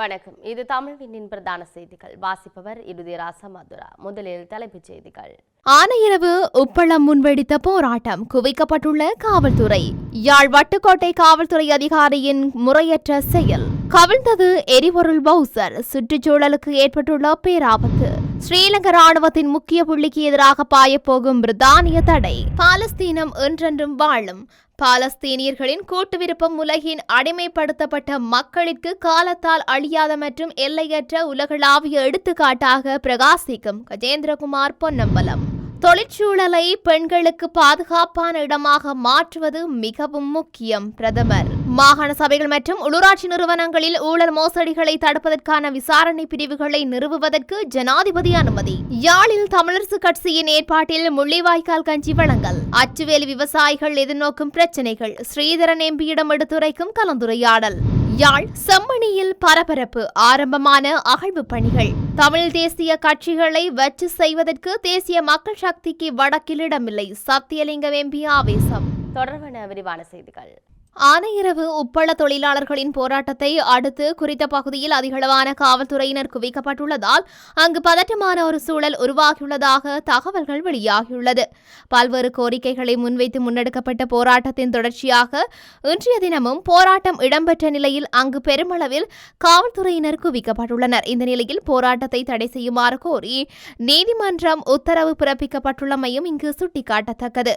வணக்கம். இது தமிழ்வினின் பிரதான செய்திகள். வாசிப்பவர் இறுதிராச மதுரா. முதலில் தலைப்புச் செய்திகள். ஆனையிரவு உப்பளம் முன்வெடித்த போராட்டம் குவிக்கப்பட்டுள்ள காவல்துறை. யாழ் வட்டுக்கோட்டை காவல்துறை அதிகாரியின் முறையற்ற செயல். கவிழ்ந்தது எரிபொருள் பவுசர் சுற்றுச்சூழலுக்கு ஏற்பட்டுள்ள பேராபத்து. ஸ்ரீலங்கா ராணுவத்தின் முக்கிய புள்ளிக்கு எதிராக பாயப்போகும் பிரித்தானிய தடை. பாலஸ்தீனம் என்றென்றும் வாழும் பாலஸ்தீனியர்களின் கூட்டு விருப்பம் உலகின் அடிமைப்படுத்தப்பட்ட மக்களுக்கு காலத்தால் அழியாத மற்றும் எல்லையற்ற உலகளாவிய எடுத்துக்காட்டாக பிரகாசிக்கும் கஜேந்திரகுமார் பொன்னம்பலம். தொழிற்சூழலை பெண்களுக்கு பாதுகாப்பான இடமாக மாற்றுவது மிகவும் முக்கியம் பிரதமர். மாகாண சபைகள் மற்றும் உள்ளூராட்சி நிறுவனங்களில் ஊழல் மோசடிகளை தடுப்பதற்கான விசாரணை பிரிவுகளை நிறுவுவதற்கு ஜனாதிபதி அனுமதி. யாழில் தமிழரசு கட்சியின் ஏற்பாட்டில் முள்ளிவாய்க்கால் கஞ்சி வழங்கல். அச்சுவேலி விவசாயிகள் எதிர்நோக்கும் பிரச்சினைகள். ஸ்ரீதரன் எம்பியிடம் எடுத்துரைக்கும் கலந்துரையாடல். யாழ் செம்மணியில் பரபரப்பு. ஆரம்பமான அகழ்வு பணிகள். தமிழ் தேசிய கட்சிகளை வச்சு செய்வதற்கு தேசிய மக்கள் சக்திக்கு வடக்கில் இடமில்லை. சத்தியலிங்கம் எம்பி ஆவேசம். தொடர்பான விரிவான செய்திகள். ஆனையிறவு உப்பள தொழிலாளர்களின் போராட்டத்தை அடுத்து குறித்த பகுதியில் அதிகளவான காவல்துறையினர் குவிக்கப்பட்டுள்ளதால் அங்கு பதட்டமான ஒரு சூழல் உருவாகியுள்ளதாக தகவல்கள் வெளியாகியுள்ளது. பல்வேறு கோரிக்கைகளை முன்வைத்து முன்னெடுக்கப்பட்ட போராட்டத்தின் தொடர்ச்சியாக இன்றைய தினமும் போராட்டம் இடம்பெற்ற நிலையில் அங்கு பெருமளவில் காவல்துறையினர் குவிக்கப்பட்டுள்ளனர். இந்த நிலையில் போராட்டத்தை தடை செய்யுமாறு கோரி நீதிமன்றம் உத்தரவு பிறப்பிக்கப்பட்டுள்ளமையும் இங்கு சுட்டிக்காட்டத்தக்கது.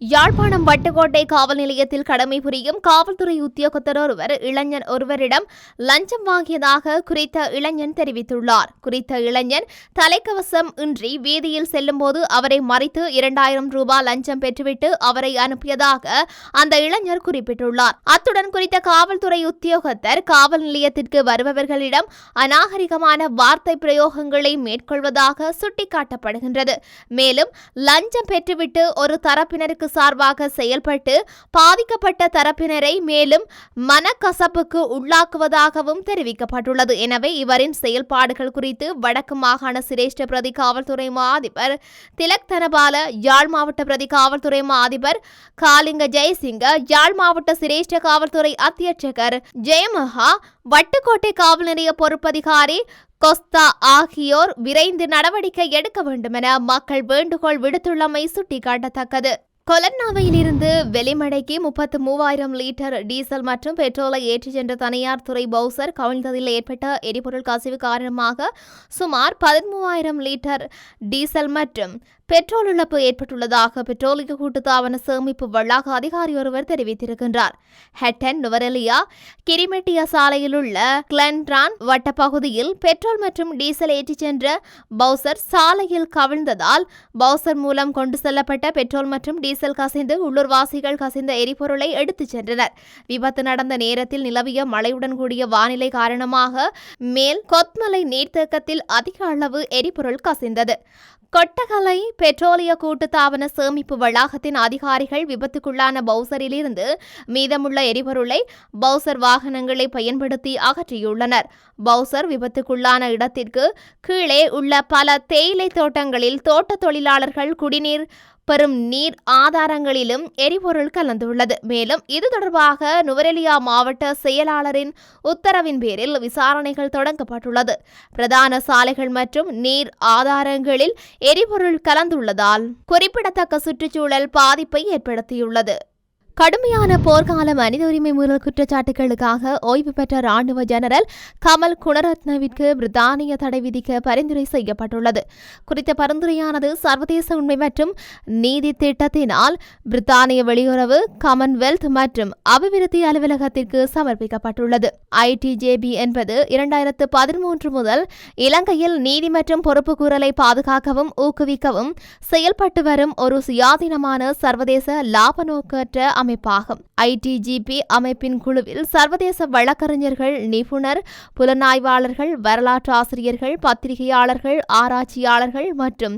யாழ்ப்பாணம் வட்டுக்கோட்டை காவல் நிலையத்தில் கடமை புரியும் காவல்துறை உத்தியோகத்தர் ஒருவர் இளைஞன் ஒருவரிடம் லஞ்சம் வாங்கியதாக குறித்த இளைஞன் தெரிவித்துள்ளார். குறித்த இளைஞன் தலைக்கவசம் இன்றி வீதியில் செல்லும்போது அவரை மறைத்து இரண்டாயிரம் ரூபாய் லஞ்சம் பெற்றுவிட்டு அவரை அனுப்பியதாக அந்த இளைஞர் குறிப்பிட்டுள்ளார். அத்துடன் குறித்த காவல்துறை உத்தியோகத்தர் காவல் நிலையத்திற்கு வருபவர்களிடம் அநாகரிகமான வார்த்தை பிரயோகங்களை மேற்கொள்வதாக சுட்டிக்காட்டப்படுகின்றது. மேலும் லஞ்சம் பெற்றுவிட்டு ஒரு தரப்பினருக்கு சார்பாக செயல்பட்டு பாதிக்கப்பட்ட தரப்பினரை மேலும் மனக்கசப்புக்கு உள்ளாக்குவதாகவும் தெரிவிக்கப்பட்டுள்ளது. எனவே இவரின் செயல்பாடுகள் குறித்து வடக்கு மாகாண சிரேஷ்ட பிரதி காவல்துறை மா அதிபர் திலக் தனபால யாழ் மாவட்ட பிரதி காவல்துறை மா அதிபர் காலிங்க ஜெயசிங்க யாழ் மாவட்ட சிரேஷ்ட காவல்துறை அத்தியட்சகர் ஜெயமஹா வட்டுக்கோட்டை காவல் நிலைய பொறுப்பதிகாரி கொஸ்தா ஆகியோர் விரைந்து நடவடிக்கை எடுக்க வேண்டுமென மக்கள் வேண்டுகோள் விடுத்துள்ளமை சுட்டிக்காட்டத்தக்கது. கொலன்னாவையிலிருந்து வெளிமடைக்கு முப்பத்து மூவாயிரம் லிட்டர் டீசல் மற்றும் பெட்ரோலை ஏற்றிச் சென்ற தனியார் துறை பவுசர் கவிழ்ந்ததில் ஏற்பட்ட எரிபொருள் கசிவு காரணமாக சுமார் பதிமூவாயிரம் லிட்டர் டீசல் மற்றும் பெட்ரோல் இழப்பு ஏற்பட்டுள்ளதாக பெட்ரோலிய கூட்டுத்தாபன சேமிப்பு வளாக அதிகாரி ஒருவர் தெரிவித்திருக்கின்றார். ஹெட்டன் நுவரெலியா கிரிமெட்டியா சாலையில் உள்ள கிளன்ட்ரான் வட்டப்பகுதியில் பெட்ரோல் மற்றும் டீசல் ஏற்றிச் சென்ற பவுசர் சாலையில் கவிழ்ந்ததால் பவுசர் மூலம் கொண்டு செல்லப்பட்ட பெட்ரோல் மற்றும் டீசல் கசிந்து உள்ளூர்வாசிகள் கசிந்த எரிபொருளை எடுத்துச் சென்றனர். விபத்து நடந்த நேரத்தில் நிலவிய மழையுடன் கூடிய வானிலை காரணமாக மேல் கொத்மலை நீர்த்தேக்கத்தில் அதிக அளவு எரிபொருள் கசிந்தது. கொட்டகலை பெட்ரோலிய கூட்டுத்தாபன சேமிப்பு வளாகத்தின் அதிகாரிகள் விபத்துக்குள்ளான பவுசரிலிருந்து மீதமுள்ள எரிபொருளை பவுசர் வாகனங்களை பயன்படுத்தி அகற்றியுள்ளனர். பவுசர் விபத்துக்குள்ளான இடத்திற்கு கீழே உள்ள பல தேயிலை தோட்டங்களில் தோட்ட தொழிலாளர்கள் குடிநீர் பெறும் நீர் ஆதாரங்களிலும் எரிபொருள் கலந்துள்ளது. மேலும் இது தொடர்பாக நுவரெலியா மாவட்ட செயலாளரின் உத்தரவின் பேரில் விசாரணைகள் தொடங்கப்பட்டுள்ளது. பிரதான சாலைகள் மற்றும் நீர் ஆதாரங்களில் எரிபொருள் கலந்துள்ளதால் குறிப்பிடத்தக்க சுற்றுச்சூழல் பாதிப்பை ஏற்படுத்தியுள்ளது. கடுமையான போர்க்கால மனித உரிமை மீறல் குற்றச்சாட்டுகளுக்காக ஓய்வு பெற்ற ராணுவ ஜெனரல் கமல் குணரத்னவிற்கு பிரித்தானிய தடை விதிக்க பரிந்துரை செய்யப்பட்டுள்ளது. குறித்த பரிந்துரையானது சர்வதேச உண்மை மற்றும் நீதி திட்டத்தினால் பிரித்தானிய வெளியுறவு காமன்வெல்த் மற்றும் அபிவிருத்தி அலுவலகத்திற்கு சமர்ப்பிக்கப்பட்டுள்ளது. ஐடிஜேபி என்பது இரண்டாயிரத்து பதிமூன்று முதல் இலங்கையில் நீதி மற்றும் பொறுப்புக்கூறலை பாதுகாக்கவும் ஊக்குவிக்கவும் செயல்பட்டு வரும் ஒரு சுயாதீனமான சர்வதேச லாப நோக்கற்ற அமைப்பாகும். ஐடிஜிபி அமைப்பின் குழுவில் சர்வதேச வழக்கறிஞர்கள் நிபுணர் புலனாய்வாளர்கள் வரலாற்று ஆசிரியர்கள் பத்திரிகையாளர்கள் ஆராய்ச்சியாளர்கள் மற்றும்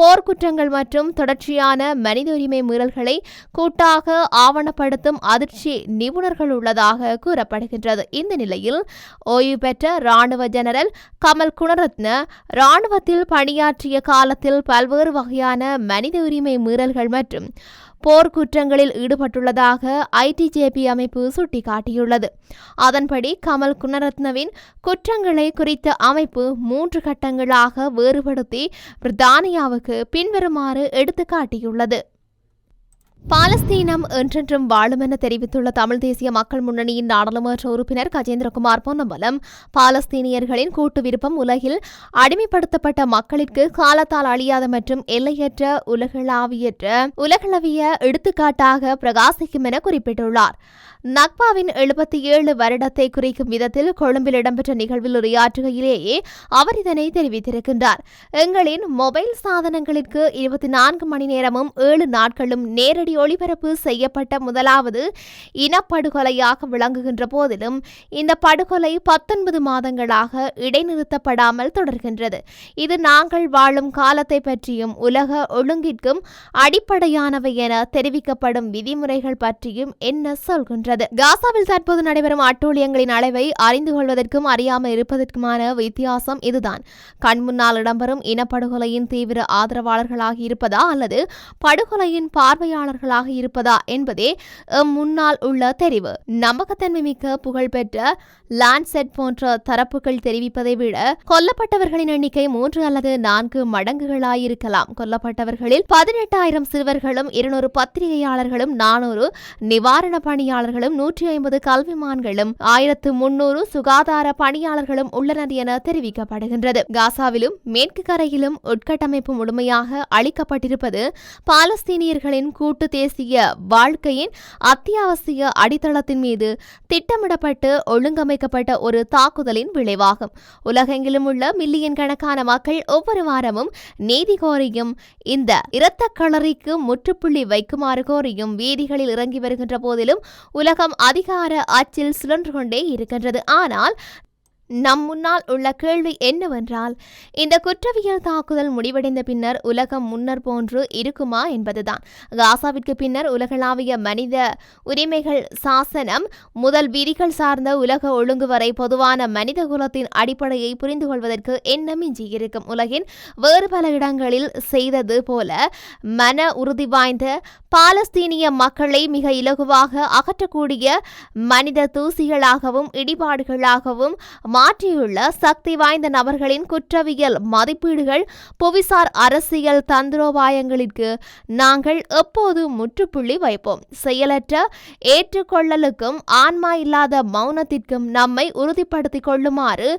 போர்க்குற்றங்கள் மற்றும் தொடர்ச்சியான மனித உரிமை மீறல்களை கூட்டாக ஆவணப்படுத்தும் அதிர்ச்சி நிபுணர்கள் உள்ளதாக கூறப்படுகின்றது. இந்த நிலையில் ஓய்வு பெற்ற ராணுவ ஜெனரல் கமல் குணரத்ன ராணுவத்தில் பணியாற்றிய காலத்தில் பல்வேறு வகையான மனித உரிமை மீறல்கள் மற்றும் போர்க்குற்றங்களில் ஈடுபட்டுள்ளதாக ஐடிஜேபி அமைப்பு சுட்டிக்காட்டியுள்ளது. அதன்படி கமல் குணரத்னவின் குற்றங்களை குறித்த அமைப்பு மூன்று கட்டங்களாக வேறுபடுத்தி பிரித்தானியாவுக்கு பின்வருமாறு எடுத்துக்காட்டியுள்ளது. பாலஸ்தீனம் என்றென்றும் வாழும் என தெரிவித்துள்ள தமிழ் தேசிய மக்கள் முன்னணியின் நாடாளுமன்ற உறுப்பினர் கஜேந்திரகுமார் பொன்னம்பலம் பாலஸ்தீனியர்களின் கூட்டு விருப்பம் உலகில் அடிமைப்படுத்தப்பட்ட மக்களிற்கு காலத்தால் அழியாத மற்றும் எல்லையற்ற உலகளாவியற்ற உலகளவிய எடுத்துக்காட்டாக பிரகாசிக்கும் என குறிப்பிட்டுள்ளார். நக்பாவின் எழுபத்தி ஏழு வருடத்தை குறிக்கும் விதத்தில் கொழும்பில் இடம்பெற்ற நிகழ்வில் உரையாற்றுகையிலேயே அவர் இதனை தெரிவித்திருக்கின்றார். எங்களின் மொபைல் சாதனங்களிற்கு இருபத்தி நான்கு மணி நேரமும் ஏழு நாட்களும் நேரடி ஒளிபரப்பு செய்யப்பட்ட முதலாவது இனப்படுகொலையாக விளங்குகின்ற போதிலும் இந்த படுகொலை பத்தொன்பது மாதங்களாக இடைநிறுத்தப்படாமல் தொடர்கின்றது. இது நாங்கள் வாழும் காலத்தை பற்றியும் உலக ஒழுங்கிற்கும் அடிப்படையானவை என தெரிவிக்கப்படும் விதிமுறைகள் பற்றியும் என்ன சொல்கின்றது காசாவில் தற்போது நடைபெறும் அட்டூழியங்களின் அளவை அறிந்து கொள்வதற்கும் அறியாமல் இருப்பதற்குமான வித்தியாசம் இதுதான். கண் முன்னால் இடம்பெறும் இனப்படுகொலையின் தீவிர ஆதரவாளர்களாக இருப்பதா அல்லது படுகொலையின் பார்வையாளர்களாக இருப்பதா என்பதே முன்னால் உள்ள தெரிவு. நம்பகத்தன்மை மிக்க புகழ்பெற்ற லான்செட் போன்ற தரப்புகள் தெரிவிப்பதை விட கொல்லப்பட்டவர்களின் எண்ணிக்கை மூன்று அல்லது நான்கு மடங்குகளாயிருக்கலாம். கொல்லப்பட்டவர்களில் பதினெட்டாயிரம் சிறுவர்களும் இருநூறு பத்திரிகையாளர்களும் நானூறு நிவாரண பணியாளர்களும் நூற்றி ஐம்பது கல்விமான்களும் ஆயிரத்து முன்னூறு சுகாதார பணியாளர்களும் உள்ளனர் என தெரிவிக்கப்படுகின்றது. காசாவிலும் மேற்கு கரையிலும் உட்கட்டமைப்பு முழுமையாக அளிக்கப்பட்டிருப்பது பாலஸ்தீனியர்களின் கூட்டு தேசிய வாழ்க்கையின் அத்தியாவசிய அடித்தளத்தின் மீது திட்டமிடப்பட்டு ஒழுங்கமை ஒழுங்கமைக்கப்பட்ட ஒரு தாக்குதலின் விளைவாகும். உலகெங்கிலும் உள்ள மில்லியன் கணக்கான மக்கள் ஒவ்வொரு வாரமும் நீதி கோரியும் இந்த இரத்த களரிக்கு முற்றுப்புள்ளி வைக்குமாறு கோரியும் வீதிகளில் இறங்கி வருகின்ற போதிலும் உலகம் அதிகார அச்சில் சுழன்று கொண்டே இருக்கின்றது. ஆனால் நம் முன்னால் உள்ள கேள்வி என்னவென்றால் இந்த குற்றவியல் தாக்குதல் முடிவடைந்த பின்னர் உலகம் முன்னர் போன்று இருக்குமா என்பதுதான். காசாவிற்கு பின்னர் உலகளாவிய மனித உரிமைகள் சாசனம் முதல் விதிகள் சார்ந்த உலக ஒழுங்கு வரை பொதுவான மனித குலத்தின் அடிப்படையை புரிந்து கொள்வதற்கு என்ன மிஞ்சியிருக்கும் உலகின் வேறு பல இடங்களில் செய்தது போல மன உறுதி வாய்ந்த பாலஸ்தீனிய மக்களை மிக இலகுவாக அகற்றக்கூடிய மனித தூசிகளாகவும் இடிபாடுகளாகவும் மாற்றியுள்ள சக்தி வாய்ந்த நபர்களின் குற்றவியல் மதிப்பீடுகள் புவிசார் அரசியல் தந்திரோபாயங்களுக்கு நாங்கள் எப்போது முற்றுப்புள்ளி வைப்போம்? செயலற்ற ஏற்றுக்கொள்ளலுக்கும் ஆன்மா இல்லாத மௌனத்திற்கும் நம்மை உறுதிப்படுத்திக் கொள்ளுமாறு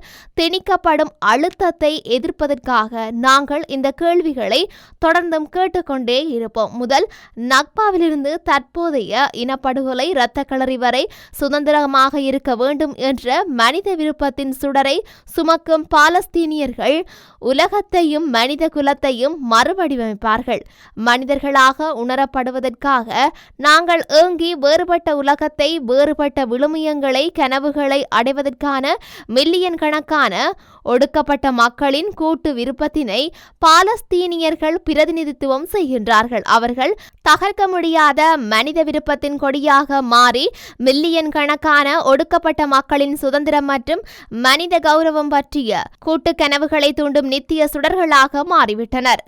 திணிக்கப்படும் அழுத்தத்தை எதிர்ப்பதற்காக நாங்கள் இந்த கேள்விகளை தொடர்ந்தும் கேட்டுக்கொண்டே இருப்போம். முதல் நக்பாவிலிருந்து தற்போதைய இனப்படுகொலை இரத்த களரி வரை சுதந்திரமாக இருக்க வேண்டும் என்ற மனித விருப்பத்தின் சுடரை சுமக்கும் பாலஸ்தீனியர்கள் உலகத்தையும் மனித குலத்தையும் மறுவடிவமைப்பார்கள். மனிதர்களாக உணரப்படுவதற்காக நாங்கள் ஏங்கி வேறுபட்ட உலகத்தை வேறுபட்ட விழுமியங்களை கனவுகளை அடைவதற்கான மில்லியன் கணக்கான ஒடுக்கப்பட்ட மக்களின் கூட்டு விருப்பத்தினை பாலஸ்தீனியர்கள் பிரதிநிதித்துவம் செய்கின்றார்கள். அவர்கள் தகர்க்க முடியாத மனித விருப்பத்தின் கொடியாக மாறி மில்லியன் கணக்கான ஒடுக்கப்பட்ட மக்களின் சுதந்திரம் மற்றும் மனித கௌரவம் பற்றிய கூட்டு கனவுகளை தூண்டும் நித்திய சுடர்களாக மாறிவிட்டனர்.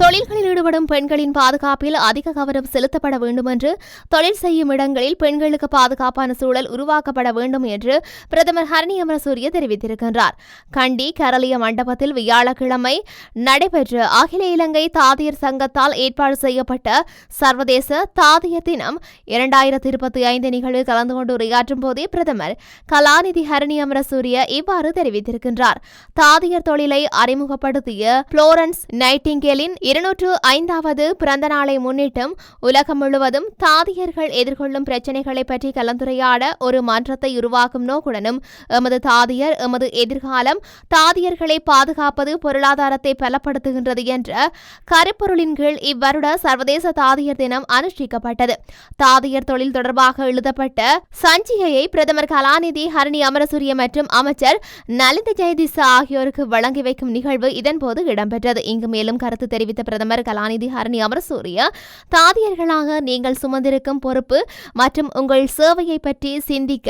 தொழில்களில் ஈடுபடும் பெண்களின் பாதுகாப்பில் அதிக கவனம் செலுத்தப்பட வேண்டும் என்று தொழில் செய்யும் இடங்களில் பெண்களுக்கு பாதுகாப்பான சூழல் உருவாக்கப்பட வேண்டும் என்று பிரதமர் ஹரணி அமரசூரிய தெரிவித்திருக்கின்றார். கண்டி கரளிய மண்டபத்தில் வியாழக்கிழமை நடைபெற்ற அகில இலங்கை தாதியர் சங்கத்தால் ஏற்பாடு செய்யப்பட்ட சர்வதேச தாதியர் தினம் இரண்டாயிரத்தி இருபத்தி ஐந்து நிகழ்வில் கலந்து கொண்டு உரையாற்றும் போதே பிரதமர் கலாநிதி ஹரணி அமரசூரிய இவ்வாறு தெரிவித்திருக்கின்றார். தாதியர் தொழிலை அறிமுகப்படுத்திய புளோரன்ஸ் நைட்டிங்கேலின் இருநூற்று ஐந்தாவது பிறந்த நாளை முன்னிட்டும் உலகம் முழுவதும் தாதியர்கள் எதிர்கொள்ளும் பிரச்சினைகளை பற்றி கலந்துரையாட ஒரு மன்றத்தை உருவாக்கும் நோக்குடனும் எமது தாதியர் எமது எதிர்காலம் தாதியர்களை பாதுகாப்பது பொருளாதாரத்தை பலப்படுத்துகின்றது என்ற கருப்பொருளின் கீழ் இவ்வருட சர்வதேச தாதியர் தினம் அனுஷ்டிக்கப்பட்டது. தாதியர் தொழில் தொடர்பாக எழுதப்பட்ட சஞ்சிகையை பிரதமர் கலாநிதி ஹரணி அமரசூரிய மற்றும் அமைச்சர் நலிந்த ஜெயதிசா ஆகியோருக்கு வழங்கி வைக்கும் நிகழ்வு இதன்போது இடம்பெற்றது. இங்கு மேலும் கருத்து தெரிவித்த தெரிவித்த பிரதமர் கலாநிதி ஹரணி அமரசூரிய தாதியர்களாக நீங்கள் சுமந்திருக்கும் பொறுப்பு மற்றும் உங்கள் சேவையை பற்றி சிந்திக்க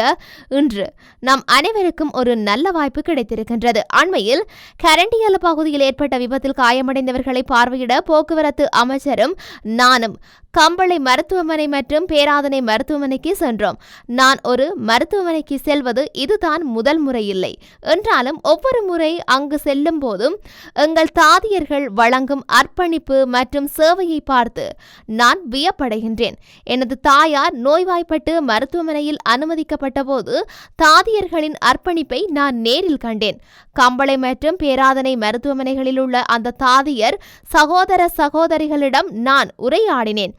இன்று நம் அனைவருக்கும் ஒரு நல்ல வாய்ப்பு கிடைத்திருக்கின்றது. அண்மையில் கரண்டியல பகுதியில் ஏற்பட்ட விபத்தில் காயமடைந்தவர்களை பார்வையிட போக்குவரத்து அமைச்சரும் நானும் கம்பளை மருத்துவமனை மற்றும் பேராதனை மருத்துவமனைக்கு சென்றோம். நான் ஒரு மருத்துவமனைக்கு செல்வது இதுதான் முதல் முறை இல்லை. என்றாலும் ஒவ்வொரு முறை அங்கு செல்லும் போதும் எங்கள் தாதியர்கள் வழங்கும் அர்ப்பணிப்பு மற்றும் சேவையை பார்த்து நான் வியப்படைகின்றேன். எனது தாயார் நோய்வாய்ப்பட்டு மருத்துவமனையில் அனுமதிக்கப்பட்ட போது தாதியர்களின் அர்ப்பணிப்பை நான் நேரில் கண்டேன். கம்பளை மற்றும் பேராதனை மருத்துவமனைகளில் உள்ள அந்த தாதியர் சகோதர சகோதரிகளிடம் நான் உரையாடினேன்.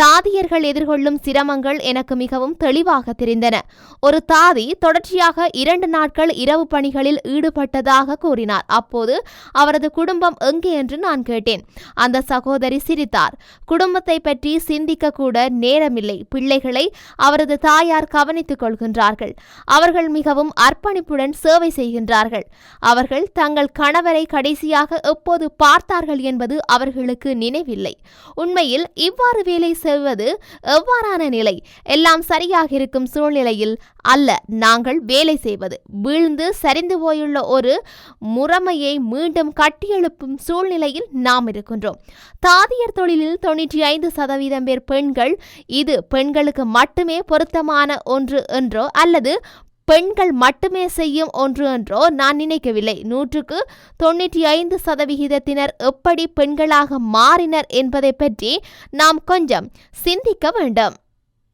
தாதியர்கள் எதிர்கொள்ளும் சிரமங்கள் எனக்கு மிகவும் தெளிவாக தெரிந்தன. ஒரு தாதி தொடர்ச்சியாக இரண்டு நாட்கள் இரவு பணிகளில் ஈடுபட்டதாக கூறினார். அப்போது அவரது குடும்பம் எங்கே என்று நான் கேட்டேன். அந்த சகோதரி சிரித்தார். குடும்பத்தை பற்றி சிந்திக்க கூட நேரமில்லை. பிள்ளைகளை அவரது தாயார் கவனித்துக் கொள்கின்றார்கள். அவர்கள் மிகவும் அர்ப்பணிப்புடன் சேவை செய்கின்றார்கள். அவர்கள் தங்கள் கணவரை கடைசியாக எப்போது பார்த்தார்கள் என்பது அவர்களுக்கு நினைவில்லை. உண்மையில் இவ்வாறு வேலை செல்வது எவ்வாறான நிலை? எல்லாம் சரியாக இருக்கும் சூழ்நிலையில் அல்ல நாங்கள் வேலை செய்வது. வீழ்ந்து சரிந்து போயுள்ள ஒரு முறைமையை மீண்டும் கட்டியெழுப்பும் சூழ்நிலையில் நாம் இருக்கின்றோம். தாதியர் தொழிலில் தொண்ணூற்றி ஐந்து சதவீதம் பேர் பெண்கள். இது பெண்களுக்கு மட்டுமே பொருத்தமான ஒன்று என்றோ அல்லது பெண்கள் மட்டுமே செய்யும் ஒன்று என்றோ நான் நினைக்கவில்லை. நூற்றுக்கு தொண்ணூற்றி ஐந்து சதவிகிதத்தினர் எப்படி பெண்களாக மாறினர் என்பதை பற்றி நாம் கொஞ்சம் சிந்திக்க வேண்டும்.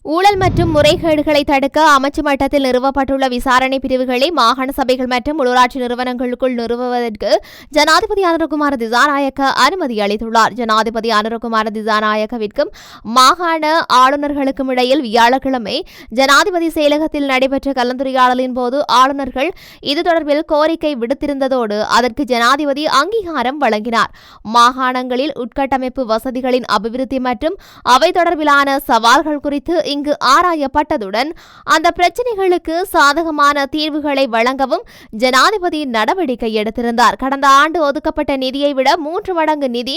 ஊழல் மற்றும் முறைகேடுகளை தடுக்க அமைச்சு மட்டத்தில் நிறுவப்பட்டுள்ள விசாரணை பிரிவுகளை மாகாண சபைகள் மற்றும் உள்ளூராட்சி நிறுவனங்களுக்குள் நிறுவுவதற்கு ஜனாதிபதி அனுரகுமார் திசாநாயக்க அனுமதி அளித்துள்ளார். ஜனாதிபதி அனுரகுமார் திசாநாயக்கவிற்கும் மாகாண ஆளுநர்களுக்கும் இடையில் வியாழக்கிழமை ஜனாதிபதி செயலகத்தில் நடைபெற்ற கலந்துரையாடலின் போது ஆளுநர்கள் இது தொடர்பில் கோரிக்கை விடுத்திருந்ததோடு அதற்கு ஜனாதிபதி அங்கீகாரம் வழங்கினார். மாகாணங்களில் உட்கட்டமைப்பு வசதிகளின் அபிவிருத்தி மற்றும் அவை தொடர்பிலான சவால்கள் குறித்து இங்கு ஆராயப்பட்டதுடன் அந்த பிரச்சினைகளுக்கு சாதகமான தீர்வுகளை வழங்கவும் ஜனாதிபதி நடவடிக்கை எடுத்திருந்தார். கடந்த ஆண்டு ஒதுக்கப்பட்ட நிதியை விட மூன்று மடங்கு நிதி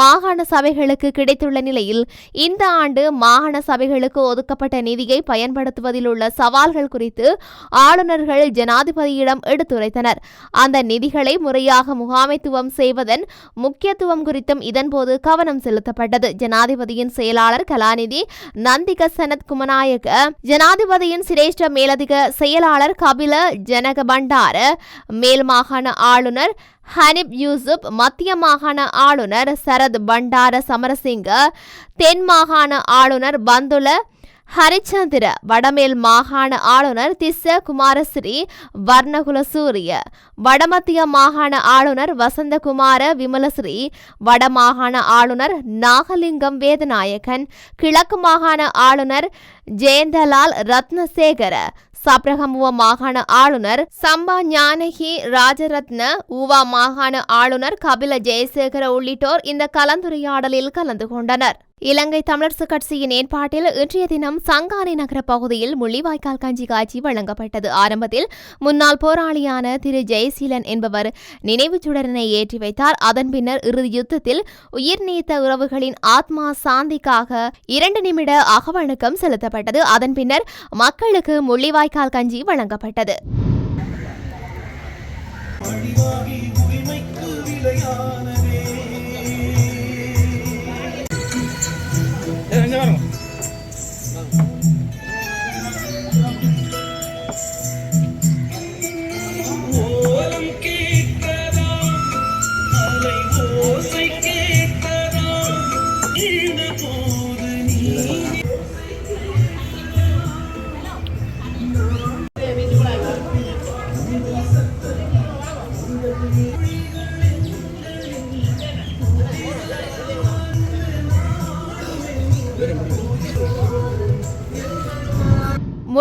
மாகாண சபைகளுக்கு கிடைத்துள்ள நிலையில் இந்த ஆண்டு மாகாண சபைகளுக்கு ஒதுக்கப்பட்ட நிதியை பயன்படுத்துவதில் உள்ள சவால்கள் குறித்து ஆளுநர்கள் ஜனாதிபதியிடம் எடுத்துரைத்தனர். அந்த நிதிகளை முறையாக முகாமைத்துவம் செய்வதன் முக்கியத்துவம் குறித்தும் இதன்போது கவனம் செலுத்தப்பட்டது. ஜனாதிபதியின் செயலாளர் கலாநிதி நந்திகசன சனத் குமநாயக ஜனாதிபதியின் சிரேஷ்ட மேலதிக செயலாளர் கபில ஜனக பண்டார மேல் மாகாண ஆளுநர் ஹனிப் யூசுப் மத்திய மாகாண ஆளுநர் சரத் பண்டார சமரசிங்க தென் மாகாண ஆளுநர் பந்துல ஹரிச்சந்திர வடமேல் மாகாண ஆளுநர் திஸ்ஸ குமாரஸ்ரீ வர்ணகுல சூரிய வடமத்திய மாகாண ஆளுநர் வசந்தகுமார விமலஸ்ரீ. வடமாகாண ஆளுநர் நாகலிங்கம் வேதநாயகன். கிழக்கு மாகாண ஆளுநர் ஜெயந்தலால் ரத்னசேகர. சப்ரகமுவ மாகாண ஆளுநர் சம்பா ஞானகி ராஜரத்ன. ஊவா மாகாண ஆளுநர் கபில ஜெயசேகர உள்ளிட்டோர் இந்த கலந்துரையாடலில் கலந்து கொண்டனர். இலங்கை தமிழரசு கட்சியின் ஏற்பாட்டில் இன்றைய தினம் சங்கானை நகர பகுதியில் முள்ளிவாய்க்கால் கஞ்சி காட்சி வழங்கப்பட்டது. ஆரம்பத்தில் முன்னாள் போராளியான திரு ஜெயசீலன் என்பவர் நினைவுச் சுடரனை ஏற்றி வைத்தார். அதன் பின்னர் இறுதி யுத்தத்தில் உயிர் நீத்த உறவுகளின் ஆத்மா சாந்திக்காக இரண்டு நிமிட அகவணக்கம் செலுத்தப்பட்டது. அதன் பின்னர் மக்களுக்கு முள்ளிவாய்க்கால் கஞ்சி வழங்கப்பட்டது. அடிவாகி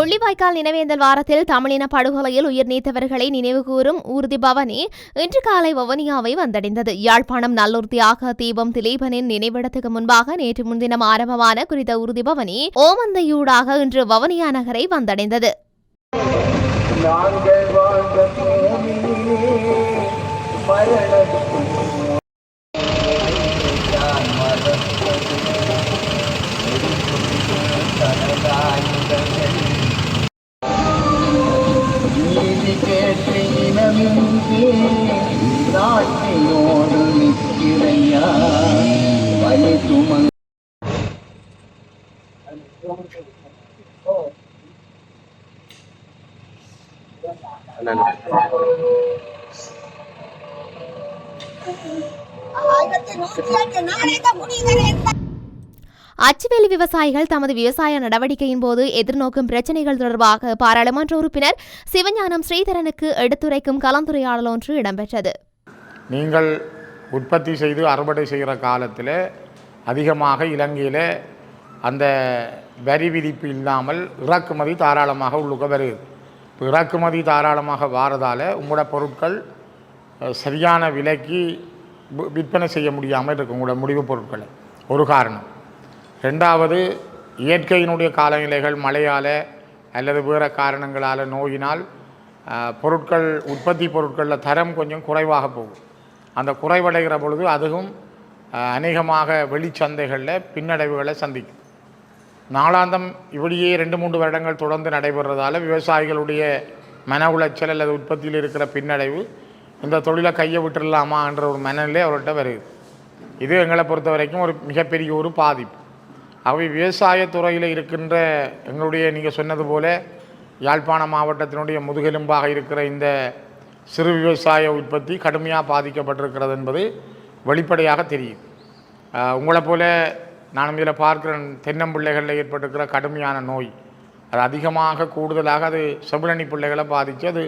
கொள்ளிவாய்க்கால் நினைவேந்தல் வாரத்தில் தமிழின படுகொலையில் உயிர் நீத்தவர்களை நினைவுகூரும் ஊர்தி பவனி இன்று காலை வவுனியாவை வந்தடைந்தது. யாழ்ப்பாணம் நல்லூர் தியாக தீபம் திலீபனின் நினைவிடத்துக்கு முன்பாக நேற்று முன்தினம் ஆரம்பமான குறித்த ஊர்தி பவனி ஓமந்தையூடாக இன்று வவுனியா நகரை வந்தடைந்தது. மரணத்தின் இனமின்றி நாட்டினோடு நிற்கிறையா வலி சுமங்க ஆயிரத்தி நூற்றி எட்டு முடிகிறேன் அச்சுவேலி விவசாயிகள் தமது விவசாய நடவடிக்கையின் போது எதிர்நோக்கும் பிரச்சினைகள் தொடர்பாக பாராளுமன்ற உறுப்பினர் சிவஞானம் ஸ்ரீதரனுக்கு எடுத்துரைக்கும் கலந்துரையாடல் ஒன்று இடம்பெற்றது. நீங்கள் உற்பத்தி செய்து அறுவடை செய்கிற காலத்தில் அதிகமாக இலங்கையில் அந்த வரி விதிப்பு இல்லாமல் இறக்குமதி தாராளமாக உள்ளுக்க வருது இப்போ இறக்குமதி தாராளமாக வாரதால் உங்களோட பொருட்கள் சரியான விலைக்கு விற்பனை செய்ய முடியாமல் இருக்கும் உங்களோட முடிவுப் பொருட்களை. ஒரு காரணம். ரெண்டாவது இயற்கையினுடைய காலநிலைகள் மழையால் அல்லது வேறு காரணங்களால் நோயினால் பொருட்கள் உற்பத்தி பொருட்களில் தரம் கொஞ்சம் குறைவாக போகும். அந்த குறைவடைகிற பொழுது அதுவும் அநேகமாக வெளிச்சந்தைகளில் பின்னடைவுகளை சந்திக்கும். நாளாந்தம் இப்படியே ரெண்டு மூன்று வருடங்கள் தொடர்ந்து நடைபெறதால விவசாயிகளுடைய மன உளைச்சல் அல்லது உற்பத்தியில் இருக்கிற பின்னடைவு இந்த தொழிலை கையை விட்டுடலாமா என்ற ஒரு மனநிலை அவர்கிட்ட வருது. இது எங்களை பொறுத்த வரைக்கும் ஒரு மிகப்பெரிய ஒரு பாதிப்பு. அவை விவசாயத்துறையில் இருக்கின்ற எங்களுடைய நீங்கள் சொன்னது போல யாழ்ப்பாண மாவட்டத்தினுடைய முதுகெலும்பாக இருக்கிற இந்த சிறு விவசாய உற்பத்தி கடுமையாக பாதிக்கப்பட்டிருக்கிறது என்பது வெளிப்படையாக தெரியும். உங்களை உங்களைப் போல நான் இதில் பார்க்குறேன் தென்னம்பிள்ளைகளில் ஏற்பட்டிருக்கிற கடுமையான நோய். அது அதிகமாக கூடுதலாக அது செவிலணி பிள்ளைகளை பாதித்து அது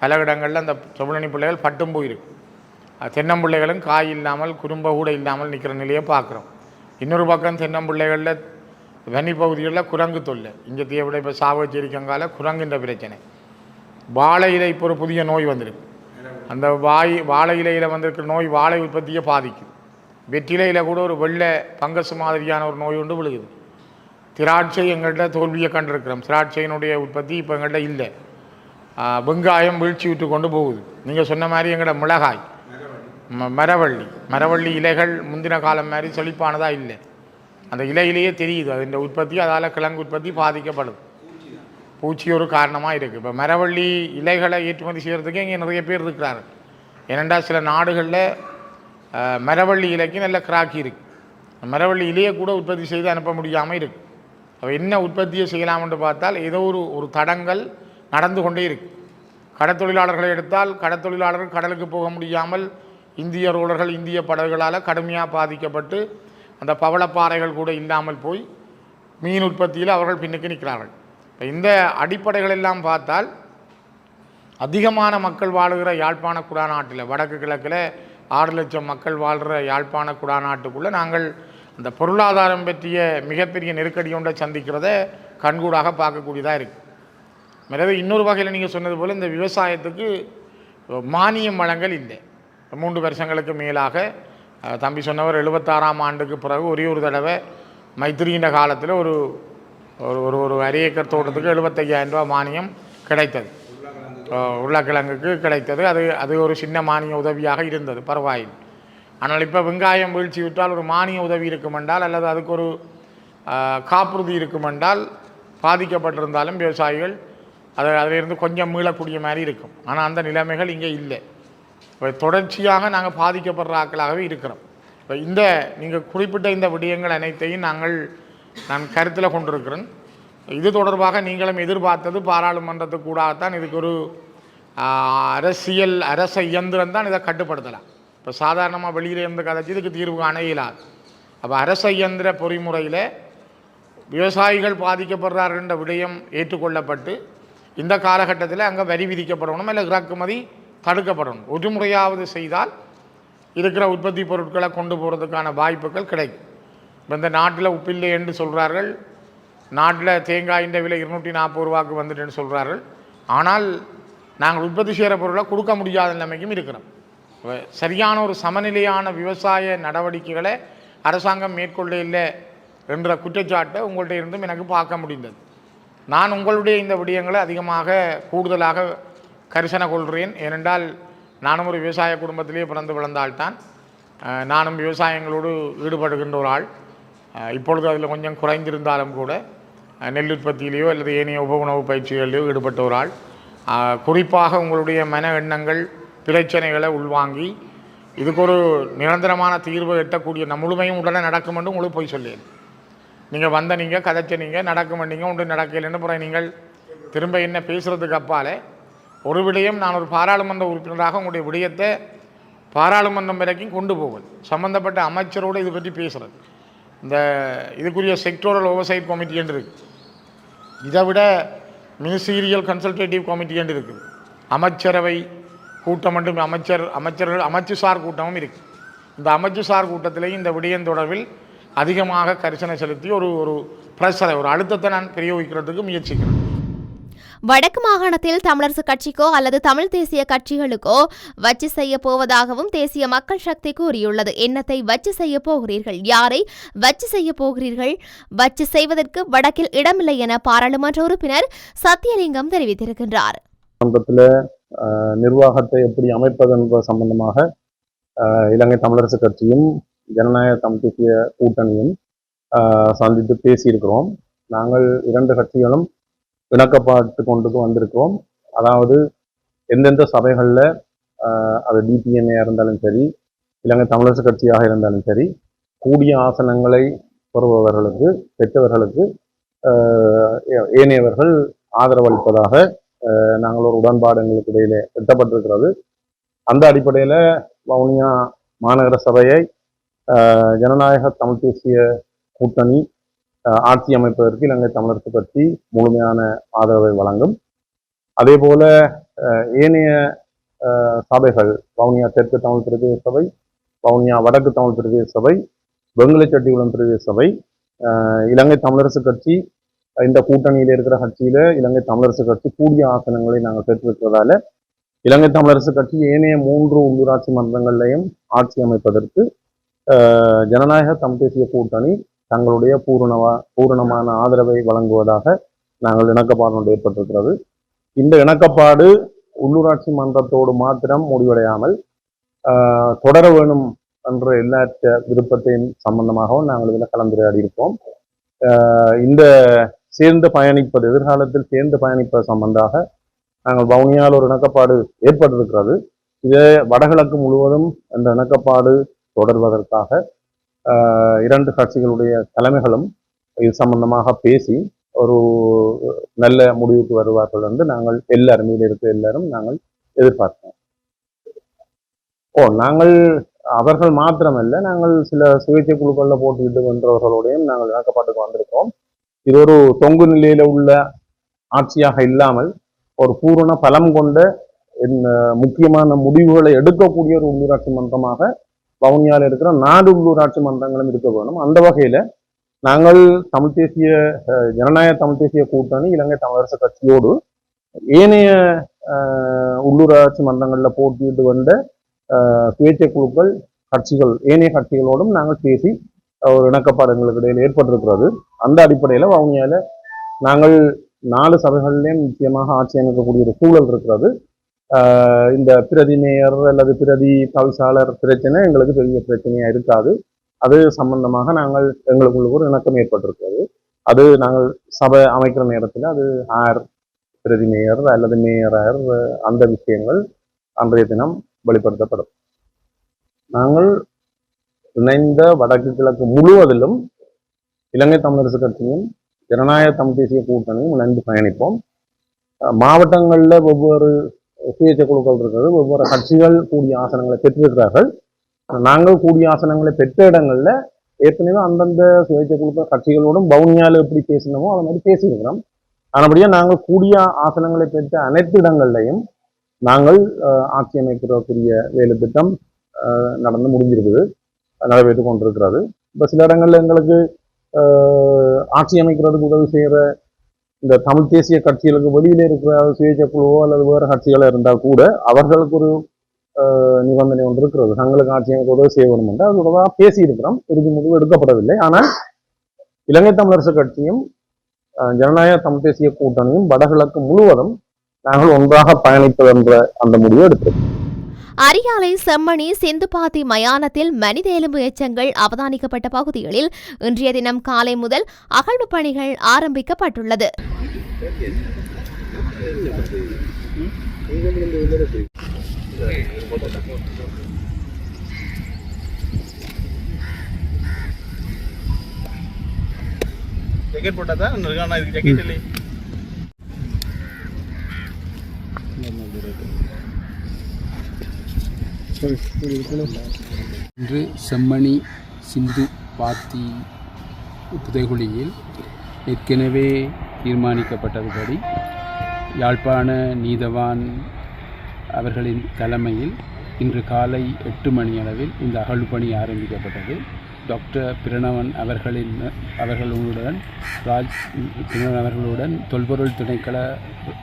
பல இடங்களில் அந்த செவிலணி பிள்ளைகள் பட்டும் போயிருக்கு. தென்னம்பிள்ளைகளும் காய் இல்லாமல் குறும்ப கூட இல்லாமல் நிற்கிற நிலையை பார்க்குறோம். இன்னொரு பக்கம் தென்னம்பிள்ளைகளில் தனி பகுதிகளில் குரங்கு தொல்லை. இங்கே தீவிட இப்போ சாவச்சிருக்கங்கால குரங்குன்ற பிரச்சனை. வாழை இலை இப்போ ஒரு புதிய நோய் வந்திருக்கு. அந்த வாய் வாழை இலையில் வந்திருக்கிற நோய் வாழை உற்பத்தியை பாதிக்கும் வெற்றிலையில் கூட ஒரு வெள்ளை பங்கஸ் மாதிரியான ஒரு நோய் ஒன்று விழுகுது. திராட்சை எங்கள்கிட்ட தோல்வியை கண்டிருக்கிறோம். திராட்சையினுடைய உற்பத்தி இப்போ எங்கள்கிட்ட இல்லை. வெங்காயம் வீழ்ச்சி விட்டு கொண்டு போகுது. நீங்கள் சொன்ன மாதிரி எங்கள்கிட்ட மிளகாய். மரவள்ளி. மரவள்ளி இலைகள் முந்தின காலம் மாதிரி செழிப்பானதாக இல்லை. அந்த இலையிலேயே தெரியுது. அதன் உற்பத்தி அதால் கிழங்கு உற்பத்தி பாதிக்கப்படுது. பூச்சி ஒரு காரணமாக இருக்குது இப்போ மரவள்ளி இலைகளை ஏற்றுமதி செய்கிறதுக்கு இங்கே நிறைய பேர் இருக்கிறாரு ஏனெண்டா சில நாடுகளில் மரவள்ளி இலைக்கு நல்ல கிராக்கி இருக்குது மரவள்ளி இலையை கூட உற்பத்தி செய்து அனுப்ப முடியாமல் இருக்குது அப்போ என்ன உற்பத்தியை செய்யலாம்னு பார்த்தால் ஏதோ ஒரு ஒரு தடங்கள் நடந்து கொண்டே இருக்குது கடத்தொழிலாளர்களை எடுத்தால் கடத்தொழிலாளர்கள் கடலுக்கு போக முடியாமல் இந்திய ரோலர்கள் இந்திய படகுகளால் கடுமையாக பாதிக்கப்பட்டு அந்த பவளப்பாறைகள் கூட இல்லாமல் போய் மீன் உற்பத்தியில் அவர்கள் பின்னுக்கு நிற்கிறார்கள். இப்போ இந்த அடிப்படைகள் எல்லாம் பார்த்தால் அதிகமான மக்கள் வாழுகிற யாழ்ப்பாண குடாநாட்டில் வடக்கு கிழக்கில் ஆறு லட்சம் மக்கள் வாழ்கிற யாழ்ப்பாண குடாநாட்டுக்குள்ளே நாங்கள் அந்த பொருளாதாரம் பற்றிய மிகப்பெரிய நெருக்கடி ஒன்றை சந்திக்கிறத கண்கூடாக பார்க்கக்கூடியதாக இருக்குது எனவே இன்னொரு வகையில் நீங்கள் சொன்னது போல் இந்த விவசாயத்துக்கு மானியம் வழங்கல் இல்லை. மூன்று வருஷங்களுக்கு மேலாக தம்பி சொன்னவர் எழுபத்தாறாம் ஆண்டுக்கு பிறகு ஒரே ஒரு தடவை மைத்திரியின் காலத்தில் ஒரு ஒரு ஒரு ஒரு அரை ஏக்கர் தோட்டத்துக்கு எழுபத்தையாயிரம் ரூபாய் மானியம் கிடைத்தது. உருளைக்கிழங்குக்கு கிடைத்தது. அது அது ஒரு சின்ன மானிய உதவியாக இருந்தது பரவாயில்லை ஆனால் இப்போ வெங்காயம் வீழ்ச்சி விட்டால் ஒரு மானிய உதவி இருக்குமென்றால் அல்லது அதுக்கு ஒரு காப்புறுதி இருக்குமென்றால் பாதிக்கப்பட்டிருந்தாலும் விவசாயிகள் அதை அதிலிருந்து கொஞ்சம் மீளக்கூடிய மாதிரி இருக்கும். ஆனால் அந்த நிலைமைகள் இங்கே இல்லை. இப்போ தொடர்ச்சியாக நாங்கள் பாதிக்கப்படுற ஆட்களாகவே இருக்கிறோம். இப்போ இந்த நீங்கள் குறிப்பிட்ட இந்த விடயங்கள் அனைத்தையும் நாங்கள் நான் கருத்தில் கொண்டிருக்கிறேன். இது தொடர்பாக நீங்களும் எதிர்பார்த்தது பாராளுமன்றத்துக்கு கூடாகத்தான் இதுக்கு ஒரு அரசியல் அரச இயந்திரம் தான் இதை கட்டுப்படுத்தலாம். இப்போ சாதாரணமாக வெளியில் இருந்து கதைச்சி இதுக்கு தீர்வு காண இயலாது. அப்போ அரச இயந்திர பொறிமுறையில் விவசாயிகள் பாதிக்கப்படுறார்கள் என்ற விடயம் ஏற்றுக்கொள்ளப்பட்டு இந்த காலகட்டத்தில் அங்கே வரி விதிக்கப்படணும் இல்லை இறக்குமதி தடுக்கப்படணும். ஒரு முறையாவது செய்தால் இருக்கிற உற்பத்தி பொருட்களை கொண்டு போகிறதுக்கான வாய்ப்புகள் கிடைக்கும். இப்போ இந்த நாட்டில் உப்பில்லை என்று சொல்கிறார்கள் நாட்டில் தேங்காயின் விலை இருநூற்றி நாற்பது ரூபாய்க்கு வந்துட்டுன்னு சொல்கிறார்கள் ஆனால் நாங்கள் உற்பத்தி செய்கிற பொருளை கொடுக்க முடியாத நிலைமைக்கும் இருக்கிறோம். சரியான ஒரு சமநிலையான விவசாய நடவடிக்கைகளை அரசாங்கம் மேற்கொள்ள இல்லை என்ற குற்றச்சாட்டை உங்கள்கிட்ட இருந்தும் எனக்கு பார்க்க முடிந்தது. நான் உங்களுடைய இந்த விடயங்களை அதிகமாக கூடுதலாக கரிசனை கொள்கிறேன் ஏனென்றால் நானும் ஒரு விவசாய குடும்பத்திலேயே பிறந்து விழுந்தால்தான் நானும் விவசாயங்களோடு ஈடுபடுகின்ற ஒரு ஆள். இப்பொழுது அதில் கொஞ்சம் குறைந்திருந்தாலும் கூட நெல் உற்பத்தியிலேயோ அல்லது ஏனைய உப உணவு பயிற்சிகளிலேயோ ஈடுபட்ட ஒரு ஆள். குறிப்பாக உங்களுடைய மன எண்ணங்கள் பிரச்சனைகளை உள்வாங்கி இதுக்கு ஒரு நிரந்தரமான தீர்வு எட்டக்கூடிய நம் முழுமையும் உடனே நடக்கும் என்று உங்களுக்கு போய் சொல்லியது நீங்கள் வந்த நீங்கள் கதைச்ச நீங்கள் நடக்க மாட்டீங்க ஒன்று நடக்கலைன்னு அப்புறம் நீங்கள் திரும்ப என்ன பேசுகிறதுக்கு அப்பாலே ஒரு விடயம் நான் ஒரு பாராளுமன்ற உறுப்பினராக உங்களுடைய விடயத்தை பாராளுமன்றம் வரைக்கும் கொண்டு போவது சம்மந்தப்பட்ட அமைச்சரோடு இது பற்றி பேசுகிறது இந்த இதுக்குரிய செக்டோரல் ஓவர்சைட் கமிட்டி என்று இருக்குது இதை விட மினிஸ்டீரியல் கன்சல்டேட்டிவ் கமிட்டி என்று இருக்குது அமைச்சரவை கூட்டம் மட்டும் அமைச்சர் அமைச்சர்கள் அமைச்சுசார் கூட்டமும் இருக்குது இந்த அமைச்சு சார் கூட்டத்திலேயும் இந்த விடயம் தொடர்பில் அதிகமாக கரிசனை செலுத்தி ஒரு ஒரு ப்ரெஷரை ஒரு அழுத்தத்தை நான் பிரயோகிக்கிறதுக்கு முயற்சிக்கிறேன். வடக்கு மாகாணத்தில் தமிழரசு கட்சிக்கோ அல்லது தமிழ் தேசிய கட்சிகளுக்கோ வச்சு செய்ய போவதாகவும் தேசிய மக்கள் சக்தி கூறியுள்ளது. என்னத்தை வச்சு செய்ய போகிறீர்கள்? யாரை வச்சு செய்ய போகிறீர்கள்? வச்சு செய்வதற்கு வடக்கில் இடமில்லை என பாராளுமன்ற உறுப்பினர் சத்தியலிங்கம் தெரிவித்திருக்கின்றார். சம்பத்தில் நிர்வாகத்தை எப்படி அமைப்பது என்பது சம்பந்தமாக இலங்கை தமிழரசு கட்சியும் ஜனநாயக தமிழ் கூட்டணியும் சந்தித்து பேசியிருக்கிறோம். நாங்கள் இரண்டு கட்சிகளும் இணக்கப்பாட்டு கொண்டு வந்திருக்கிறோம். அதாவது எந்தெந்த சபைகளில் அது டிபிஎன்ஏயாக இருந்தாலும் சரி இலங்கை தமிழரசு கட்சியாக இருந்தாலும் சரி கூடிய ஆசனங்களை பெறுபவர்களுக்கு பெற்றவர்களுக்கு ஏ- ஏனையவர்கள் ஆதரவளிப்பதாக நாங்கள் ஒரு உடன்பாடு எங்களுக்கு எட்டப்பட்டிருக்கிறது. அந்த அடிப்படையில் வவுனியா மாநகர சபையை ஜனநாயக தமிழ் தேசிய கூட்டணி ஆட்சி அமைப்பதற்கு இலங்கை தமிழரசு கட்சி முழுமையான ஆதரவை வழங்கும். அதே போல ஏனைய சபைகள் வவுனியா தெற்கு தமிழ் பிரதேச சபை வவுனியா வடக்கு தமிழ் பிரதேச சபை வெங்கலச்சட்டிகுளம் பிரதேச சபை இலங்கை தமிழரசு கட்சி இந்த கூட்டணியில் இருக்கிற கட்சியில இலங்கை தமிழரசு கட்சி கூடிய ஆசனங்களை நாங்கள் பெற்றிருக்கிறதால இலங்கை தமிழரசு கட்சி ஏனைய மூன்று உள்ளூராட்சி மன்றங்களையும் ஆட்சி அமைப்பதற்கு ஜனநாயக தமிழ் தேசிய கூட்டணி தங்களுடைய பூரணவா பூரணமான ஆதரவை வழங்குவதாக நாங்கள் இணக்கப்பாடு ஏற்பட்டிருக்கிறது. இந்த இணக்கப்பாடு உள்ளூராட்சி மன்றத்தோடு மாத்திரம் முடிவடையாமல் தொடர வேணும் என்ற எல்லாற்ற விருப்பத்தையும் சம்பந்தமாகவும் நாங்கள் இதில் கலந்துரையாடி இருப்போம் இந்த சேர்ந்து பயணிப்பது எதிர்காலத்தில் சேர்ந்து பயணிப்பது சம்பந்தமாக நாங்கள் வவுனியால் ஒரு இணக்கப்பாடு ஏற்பட்டிருக்கிறது. இதே வடகிழக்கு முழுவதும் அந்த இணக்கப்பாடு தொடர்வதற்காக இரண்டு கட்சிகளுடைய தலைமைகளும் இது சம்பந்தமாக பேசி ஒரு நல்ல முடிவுக்கு வருவார்கள் என்று நாங்கள் எல்லாரும் மீது இருக்க எல்லாரும் நாங்கள் எதிர்பார்க்கிறோம் ஓ நாங்கள் அவர்கள் மாத்திரமல்ல நாங்கள் சில சுயேட்சை குழுக்களில் போட்டுக்கிட்டு வென்றவர்களோடையும் நாங்கள் இணக்கப்பாட்டுக்கு வந்திருக்கோம் இது ஒரு தொங்கு நிலையில உள்ள ஆட்சியாக இல்லாமல் ஒரு பூரண பலம் கொண்ட முக்கியமான முடிவுகளை எடுக்கக்கூடிய ஒரு உள்ளூராட்சி மன்றமாக வவுனியாவில் இருக்கிற நாடு உள்ளூராட்சி மன்றங்களும் இருக்க வேணும். அந்த வகையில் நாங்கள் தமிழ் தேசிய ஜனநாயக தமிழ் தேசிய கூட்டணி இலங்கை தமிழரசு கட்சியோடு ஏனைய உள்ளூராட்சி மன்றங்களில் போட்டியிட்டு வந்த சுயேட்சை குழுக்கள் கட்சிகள் ஏனைய கட்சிகளோடும் நாங்கள் பேசி ஒரு இணக்கப்பாடு எங்களுக்கு இடையில் ஏற்பட்டிருக்கிறது. அந்த அடிப்படையில் வவுனியாவில் நாங்கள் நாலு சபைகள்லேயும் நிச்சயமாக ஆட்சி அமைக்கக்கூடிய ஒரு சூழல் இருக்கிறது. இந்த பிரதி மேயர் அல்லது பிரதி தவிசாளர் பிரச்சனை எங்களுக்கு பெரிய பிரச்சனையா இருக்காது. அது சம்பந்தமாக நாங்கள் எங்களுக்குள்ள ஒரு இணக்கம் ஏற்பட்டிருக்கிறது. அது நாங்கள் சபை அமைக்கிற நேரத்தில் அது ஆர் பிரதி மேயர் அல்லது மேயர் அந்த விஷயங்கள் அன்றைய தினம் வெளிப்படுத்தப்படும். நாங்கள் இணைந்த வடக்கு கிழக்கு முழுவதிலும் இலங்கை தமிழரசு கட்சியும் ஜனநாயக தமிழ் தேசிய கூட்டணியும் இணைந்து பயணிப்போம். மாவட்டங்களில் ஒவ்வொரு சுயேட்சை குழுக்கள் இருக்கிறது. ஒவ்வொரு கட்சிகள் கூடிய ஆசனங்களை பெற்றிருக்கிறார்கள். நாங்கள் கூடிய ஆசனங்களை பெற்ற இடங்கள்ல ஏற்கனவே அந்தந்த சுயேட்சை குழுக்கள் கட்சிகளோடும் பவுனியால எப்படி பேசினோமோ அது மாதிரி பேசியிருக்கிறோம். ஆனபடியாக நாங்கள் கூடிய ஆசனங்களை பெற்ற அனைத்து இடங்கள்லையும் நாங்கள் அஹ், ஆட்சி அமைக்கிறக்கூடிய வேலை திட்டம் நடந்து முடிஞ்சிருக்குது. நடைபெற்று கொண்டிருக்கிறது. இப்போ சில இடங்கள்ல எங்களுக்கு ஆட்சி அமைக்கிறதுக்கு உதவி செய்கிற இந்த தமிழ் தேசிய கட்சிகளுக்கு வெளியில இருக்கிற சுயேட்சை குழுவோ அல்லது வேறு கட்சிகளோ இருந்தால் கூட அவர்களுக்கு ஒரு நிபந்தனை ஒன்று இருக்கிறது. தங்களுக்கு ஆட்சி எனக்கு உதவி செய்ய வேண்டும் என்று. அது தொடர்பாக பேசியிருக்கிறோம். இறுதி முடிவு எடுக்கப்படவில்லை. ஆனால் இலங்கை தமிழரசு கட்சியும் அஹ், ஜனநாயக தமிழ் தேசிய கூட்டணியும் வடகிழக்கு முழுவதும் நாங்கள் ஒன்றாக பயணிப்பது என்ற அந்த முடிவை எடுத்திருக்கிறோம். அரியாலை செம்மணி செந்துபாத்தி மயானத்தில் மனித எலும்பு எச்சங்கள் அவதானிக்கப்பட்ட பகுதிகளில் இன்றைய தினம் காலை முதல் அகழ்வு பணிகள் ஆரம்பிக்கப்பட்டுள்ளது. ஜாக்கெட் போட்டா தான் இருக்கானா இதுக்கு ஜாக்கெட் இல்லை. இன்று செம்மணி சிந்து பாத்தி புதைகுழியில் ஏற்கனவே தீர்மானிக்கப்பட்டதுபடி யாழ்ப்பாண நீதவான் அவர்களின் தலைமையில் இன்று காலை எட்டு மணி அளவில் இந்த அகழ்வு பணி ஆரம்பிக்கப்பட்டது. டாக்டர் பிரணவன் அவர்களின் அவர்களுடன் ராஜ் பிரணவன் அவர்களுடன் தொல்பொருள் திணைக்கள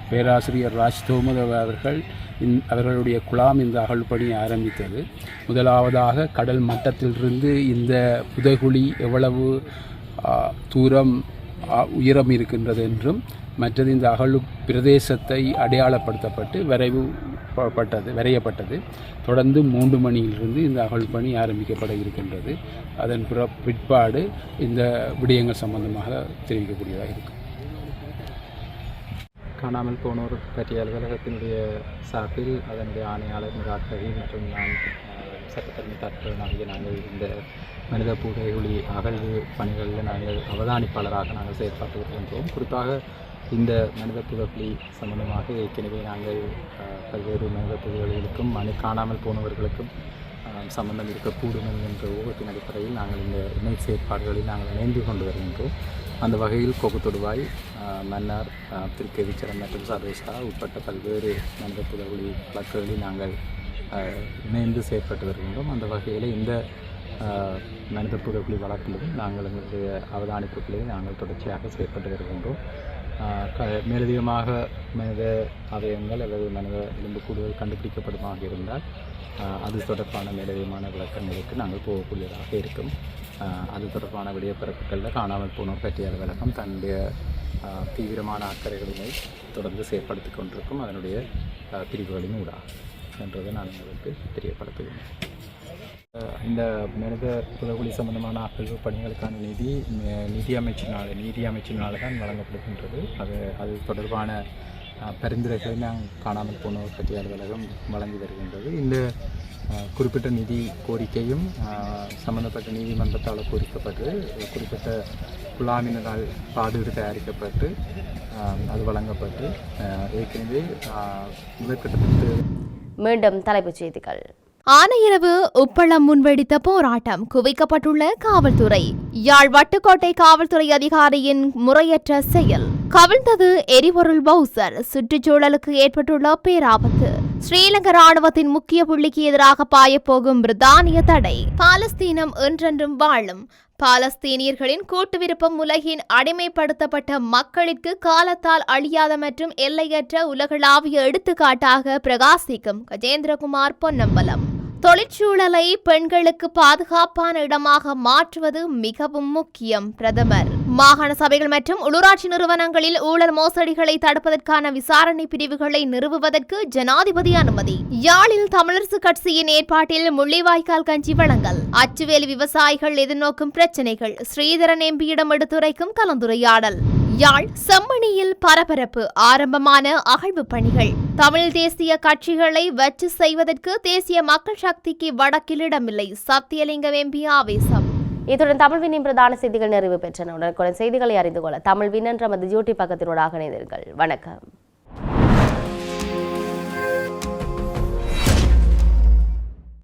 பேராசிரியர் ராஜ் தோமதவ அவர்கள் இந் அவர்களுடைய குழாம் இந்த அகழ்பணி ஆரம்பித்தது. முதலாவதாக கடல் மட்டத்திலிருந்து இந்த புதைகுழி எவ்வளவு தூரம் உயரம் இருக்கின்றது என்றும் மற்றது இந்த அகழு பிரதேசத்தை அடையாளப்படுத்தப்பட்டு வரைவு பட்டது வரையப்பட்டது. தொடர்ந்து மூன்று மணியிலிருந்து இந்த அகழ் பணி ஆரம்பிக்கப்பட இருக்கின்றது. அதன் பிற பிற்பாடு இந்த விடயங்கள் சம்பந்தமாக தெரிவிக்கக்கூடியதாக இருக்கும். காணாமல் போனோர் பற்றிய அலுவலகத்தினுடைய சார்பில் அதனுடைய ஆணையாளர் மிராட்கவி மற்றும் நான் அஹ், சட்டத்தரணி ஆகிய நாங்கள் இந்த மனித புதைகுழி அகழ்வு பணிகளில் நாங்கள் அவதானிப்பாளராக நாங்கள் செயற்பாட்டு வருகின்றோம் குறிப்பாக இந்த மனித புதைகுழி சம்பந்தமாக ஏற்கனவே நாங்கள் பல்வேறு மனித புதைகுழிகளுக்கும் மனு காணாமல் போனவர்களுக்கும் சம்பந்தம் இருக்கக்கூடும் என்கின்ற ஊகத்தின் அடிப்படையில் நாங்கள் இந்த இணை செயற்பாடுகளில் நாங்கள் இணைந்து கொண்டு வருகின்றோம். அந்த வகையில் கொக்குத்தொடுவாய் மன்னார் அஹ், திருக்கேவிச்சரம் மற்றும் சர்வேஷா உட்பட்ட பல்வேறு மனித புதகுழி வழக்குகளில் நாங்கள் இணைந்து செயற்பட்டு வருகின்றோம். அந்த வகையில் இந்த மனித புதகுழி வளர்ப்பிலும் நாங்கள் எங்களுடைய அவதானிப்புகளை நாங்கள் தொடர்ச்சியாக செயற்பட்டு வருகின்றோம். மேலதிகமாக மனித அவயங்கள் அல்லது மனித எலும்புக்கூடுகள் கண்டுபிடிக்கப்படுமாக இருந்தால் அது தொடர்பான மேலதிகமான விளக்கங்களுக்கு நாங்கள் போகக்கூடியதாக இருக்கும். அது தொடர்பான விடயப்பரப்புகளில் காணாமல் போனோர் பற்றிய விளக்கம் தன்னுடைய தீவிரமான அக்கறைகளினை தொடர்ந்து செயற்படுத்தி கொண்டிருக்கும் அதனுடைய பிரிவுகளின் ஊடாக. என்றதை நான் உங்களுக்கு தெரியப்படுத்துகிறேன். இந்த மனித புதகுழி சம்பந்தமான அகழ்வு பணிகளுக்கான நிதி நிதி அமைச்சினால் நீதி அமைச்சினால் தான் வழங்கப்படுகின்றது. அது அது தொடர்பான பரிந்துரைகளை நாங்கள் காணாமல் போனோர் பற்றிய அலுவலகம் வழங்கி வருகின்றது. இந்த குறிப்பிட்ட நிதி கோரிக்கையும் சம்பந்தப்பட்ட நீதிமன்றத்தால் கோரிக்கப்பட்டு குறிப்பிட்ட குழாமினரால் பாதுகாடு தயாரிக்கப்பட்டு அது வழங்கப்பட்டு ஏற்கனவே முதற்கட்டத்திற்கு மீண்டும் தலைப்புச் செய்திகள். ஆனையிரவு உப்பளம் முன்வெடித்த போராட்டம் குவிக்கப்பட்டுள்ள காவல்துறை. யாழ் வட்டுக்கோட்டை காவல்துறை அதிகாரியின் முறையற்ற செயல். கவிழ்ந்தது எரிபொருள் பவுசர் சுற்றுச்சூழலுக்கு ஏற்பட்டுள்ள பேராபத்து. ஸ்ரீலங்கா ராணுவத்தின் முக்கிய புள்ளிக்கு எதிராக பாயப்போகும் பிரித்தானிய தடை. பாலஸ்தீனம் என்றென்றும் வாழும் பாலஸ்தீனியர்களின் கூட்டு விருப்பம் உலகின் அடிமைப்படுத்தப்பட்ட மக்களிற்கு காலத்தால் அழியாத மற்றும் எல்லையற்ற உலகளாவிய எடுத்துக்காட்டாக பிரகாசிக்கும் கஜேந்திரகுமார் பொன்னம்பலம். தொழிற்சூழலை பெண்களுக்கு பாதுகாப்பான இடமாக மாற்றுவது மிகவும் முக்கியம் பிரதமர். மாகாண சபைகள் மற்றும் உள்ளூராட்சி நிறுவனங்களில் ஊழல் மோசடிகளை தடுப்பதற்கான விசாரணை பிரிவுகளை நிறுவுவதற்கு ஜனாதிபதி அனுமதி. யாழில் தமிழரசு கட்சியின் ஏற்பாட்டில் முள்ளிவாய்க்கால் கஞ்சி வழங்கல். அச்சுவேலி விவசாயிகள் எதிர்நோக்கும் பிரச்சினைகள். ஸ்ரீதரன் எம்பியிடம் எடுத்துரைக்கும் கலந்துரையாடல். யாழ் செம்மணியில் பரபரப்பு. ஆரம்பமான அகழ்வு பணிகள். தமிழ் தேசிய கட்சிகளை வச்சு செய்வதற்கு தேசிய மக்கள் சக்திக்கு வடக்கில் இடமில்லை. சத்தியலிங்கம் எம்பி ஆவேசம். இத்துடன் தமிழ் வினின் பிரதான செய்திகள் நிறைவு பெற்றன. உடனுக்குடன் செய்திகளை அறிந்து கொள்ள தமிழ் வினன் நமது ஜூட்டி பக்கத்தினூடாக இணைந்தீர்கள் வணக்கம்.